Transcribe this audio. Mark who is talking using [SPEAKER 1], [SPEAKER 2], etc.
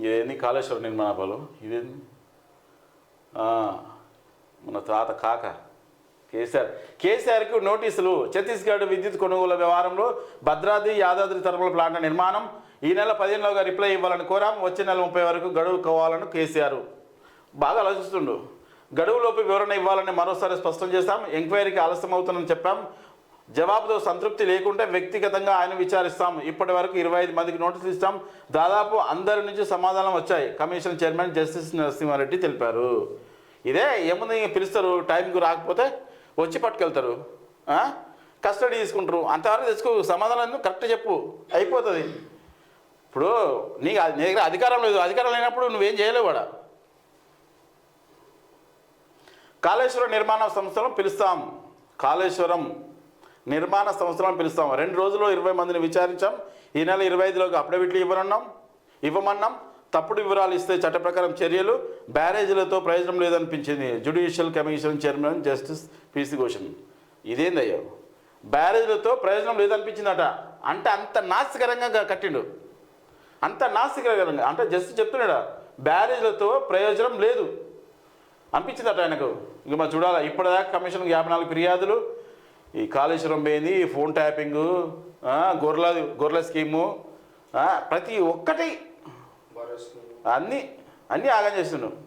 [SPEAKER 1] ఇదేంది కాళేశ్వర నిర్మాణ ఇదేంది? మన తాత కాక. కేసీఆర్. కేసీఆర్కు నోటీసులు. ఛత్తీస్గఢ్ విద్యుత్ కొనుగోలు వ్యవహారంలో భద్రాద్రి యాదాద్రి తరపుల ప్లాంట్ నిర్మాణం. ఈ నెల పదిహేనులోగా రిప్లై ఇవ్వాలని కోరాం. వచ్చే నెల ముప్పై వరకు గడువు కావాలని కేసీఆర్ బాగా ఆలోచిస్తుండు. గడువులోపు వివరణ ఇవ్వాలని మరోసారి స్పష్టం చేశాం. ఎంక్వైరీకి ఆలస్యం అవుతుందని చెప్పాం. జవాబుతో సంతృప్తి లేకుంటే వ్యక్తిగతంగా ఆయన విచారిస్తాం. ఇప్పటి వరకు ఇరవై ఐదు మందికి నోటీసులు ఇస్తాం. దాదాపు అందరి నుంచి సమాధానం వచ్చాయి. కమిషన్ చైర్మన్ జస్టిస్ నరసింహారెడ్డి తెలిపారు. ఇదే ఏముంది పిలుస్తారు? టైంకి రాకపోతే వచ్చి పట్టుకెళ్తారు. కస్టడీ తీసుకుంటారు. అంతవరకు తెచ్చుకో. సమాధానం కరెక్ట్ చెప్పు. అయిపోతుంది. ఇప్పుడు నీకు అది- నీ దగ్గర అధికారం లేదు. అధికారం లేనప్పుడు నువ్వేం చేయలేవు కూడా కాళేశ్వరం నిర్మాణ సంస్థలను పిలుస్తాం. కాళేశ్వరం నిర్మాణ సంస్థలను పిలుస్తాం. రెండు రోజుల్లో ఇరవై మందిని విచారించాం. ఈ నెల ఇరవై ఐదులోకి అప్డేవిట్లు ఇవ్వనున్నాం. ఇవ్వమన్నాం. తప్పుడు వివరాలు ఇస్తే చట్ట ప్రకారం చర్యలు. బ్యారేజీలతో ప్రయోజనం లేదనిపించింది judicial commission chairman justice PC ఘోషన్ ఇదేందయ్యో? బ్యారేజీలతో ప్రయోజనం లేదనిపించిందట. అంటే అంత నాస్తికరంగా కట్టిండు. అంత నాస్తికరంగా అంటే జస్ట్ చెప్తున్నాడా? బ్యారేజీలతో ప్రయోజనం లేదు. అనిపించిందట ఆయనకు. ఇంక మా చూడాలి. ఇప్పటిదాకా కమిషన్ యాభై నాలుగు ఫిర్యాదులు ఈ కాళేశ్వరం పోయింది ఈ ఫోన్ ట్యాపింగు గొర్రెల గొర్రెల స్కీము ప్రతి ఒక్కటి అన్నీ అన్నీ ఆగం చేస్తున్నాడు